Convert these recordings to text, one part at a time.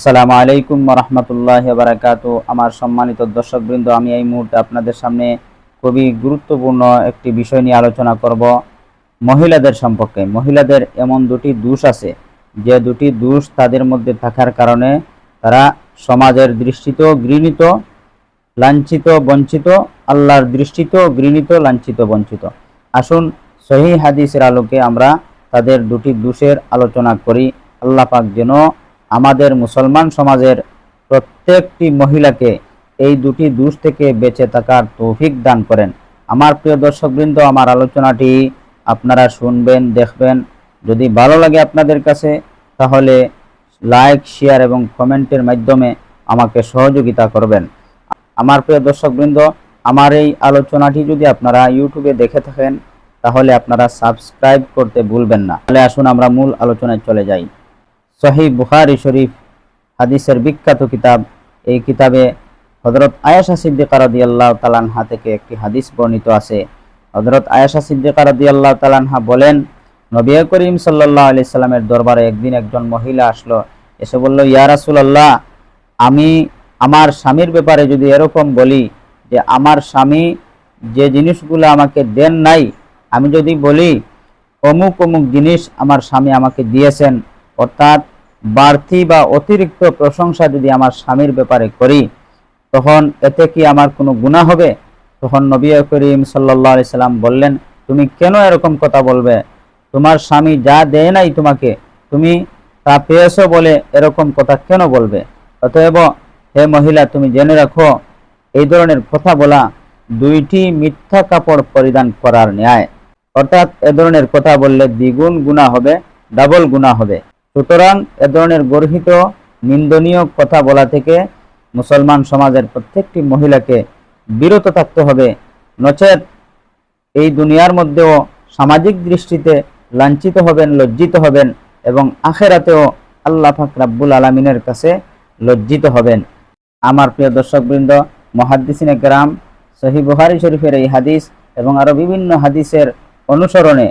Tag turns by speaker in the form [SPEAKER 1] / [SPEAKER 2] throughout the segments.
[SPEAKER 1] আসসালামু আলাইকুম রহমতুল্লাহ বারাকাত আমার সম্মানিত দর্শকবৃন্দ, আমি এই মুহূর্তে আপনাদের সামনে খুবই গুরুত্বপূর্ণ একটি বিষয় নিয়ে আলোচনা করব মহিলাদের সম্পর্কে। মহিলাদের এমন দুটি দোষ আছে। যে দুটি দোষ তাদের মধ্যে থাকার কারণে তারা সমাজের দৃষ্টিত ঘৃণিত, লাঞ্ছিত, বঞ্চিত, আল্লাহর দৃষ্টিত ঘৃণিত, লাঞ্ছিত, বঞ্চিত। আসুন, সহি হাদিসের আলোকে আমরা তাদের দুটি দোষের আলোচনা করি। আল্লাহ পাক যেন আমাদের মুসলমান সমাজের প্রত্যেকটি মহিলাকে এই দুটি দোষ থেকে বেঁচে থাকার তৌফিক দান করেন। আমার প্রিয় দর্শকবৃন্দ, আমার আলোচনাটি আপনারা শুনবেন, দেখবেন। যদি ভালো লাগে আপনাদের কাছে, তাহলে লাইক, শেয়ার এবং কমেন্টের মাধ্যমে আমাকে সহযোগিতা করবেন। আমার প্রিয় দর্শকবৃন্দ, আমার এই আলোচনাটি যদি আপনারা ইউটিউবে দেখে থাকেন, তাহলে আপনারা সাবস্ক্রাইব করতে ভুলবেন না। তাহলে আসুন আমরা মূল আলোচনায় চলে যাই। সহি বুখারি শরীফ, হাদিসের বিখ্যাত কিতাব। এই কিতাবে হজরত আয়াশা সিদ্দিকা রাদিয়াল্লাহু তালানহা থেকে একটি হাদিস বর্ণিত আছে। হজরত আয়াশা সিদ্দিকা রাদিয়াল্লাহু তালানহা বলেন, নবী করিম সাল্লাল্লাহু আলাইহি সাল্লামের দরবারে একদিন একজন মহিলা আসলো। এসে বলল, ইয়া রাসূলুল্লাহ, আমি আমার স্বামীর ব্যাপারে যদি এরকম বলি যে আমার স্বামী যে জিনিসগুলো আমাকে দেন নাই, আমি যদি বলি, অমুক অমুক জিনিস আমার স্বামী আমাকে দিয়েছেন, অর্থাৎ বাড়তি বা অতিরিক্ত প্রশংসা যদি আমার স্বামীর ব্যাপারে করি, তখন এতে কি আমার কোনো গুণা হবে? তখন নবী করিম সাল্লাহ আলি সাল্লাম বললেন, তুমি কেন এরকম কথা বলবে? তোমার স্বামী যা দেয় নাই তোমাকে, তুমি তা পেয়েছ বলে এরকম কথা কেন বলবে? অতএব হে মহিলা, তুমি জেনে রাখো, এই ধরনের কথা বলা দুইটি মিথ্যা কাপড় পরিধান করার ন্যায়। অর্থাৎ এ ধরনের কথা বললে দ্বিগুণ গুণা হবে, ডাবল গুণা হবে। সুতরাং এ ধরনের গর্হিত, নিন্দনীয় কথা বলা থেকে মুসলমান সমাজের প্রত্যেকটি মহিলাকে বিরত থাকতে হবে। নচেত এই দুনিয়ার মধ্যেও সামাজিক দৃষ্টিতে লাঞ্ছিত হবেন, লজ্জিত হবেন এবং আখেরাতেও আল্লাহ ফাক রাব্বুল আলমিনের কাছে লজ্জিত হবেন। আমার প্রিয় দর্শকবৃন্দ, মহাদ্দিসিনে গ্রাম সহি বুহারি শরীফের এই হাদিস এবং আরও বিভিন্ন হাদিসের অনুসরণে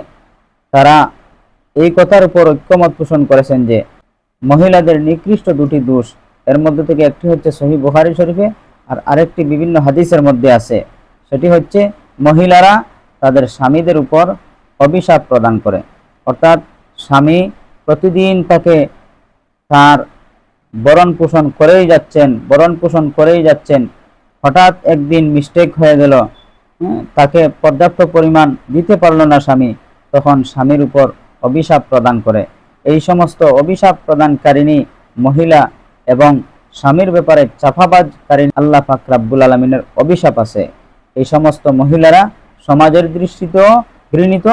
[SPEAKER 1] তারা এই কথার উপর ঐক্যমত পোষণ করেছেন যে মহিলাদের নিকৃষ্ট দুটি দোষ এর মধ্যে থেকে একটি হচ্ছে সহি বুহারি শরীফে আর আরেকটি বিভিন্ন হাদিসের মধ্যে আছে। সেটি হচ্ছে মহিলারা তাদের স্বামীদের উপর অভিশাপ প্রদান করে। অর্থাৎ স্বামী প্রতিদিন তাকে তার বরণ পোষণ করেই যাচ্ছেন বরণ পোষণ করেই যাচ্ছেন। হঠাৎ একদিন মিস্টেক হয়ে গেল হ্যাঁ, তাকে পর্যাপ্ত পরিমাণ দিতে পারল না স্বামী। তখন স্বামীর উপর অভিশাপ প্রদান করে। এই সমস্ত অভিশাপ প্রদানকারিণী মহিলা এবং স্বামীর ব্যাপারে চাফাবাজকারী আল্লাহ পাক রাব্বুল আলমিনের অভিশাপ আছে। এই সমস্ত মহিলারা সমাজের দৃষ্টিতেও ঘৃণিত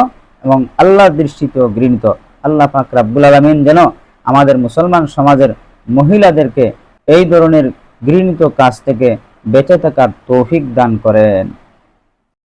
[SPEAKER 1] এবং আল্লাহর দৃষ্টিতেও ঘৃণিত। আল্লাহ পাক রাব্বুল আলমিন যেন আমাদের মুসলমান সমাজের মহিলাদেরকে এই ধরনের ঘৃণিত কাজ থেকে বেঁচে থাকার তৌফিক দান করেন।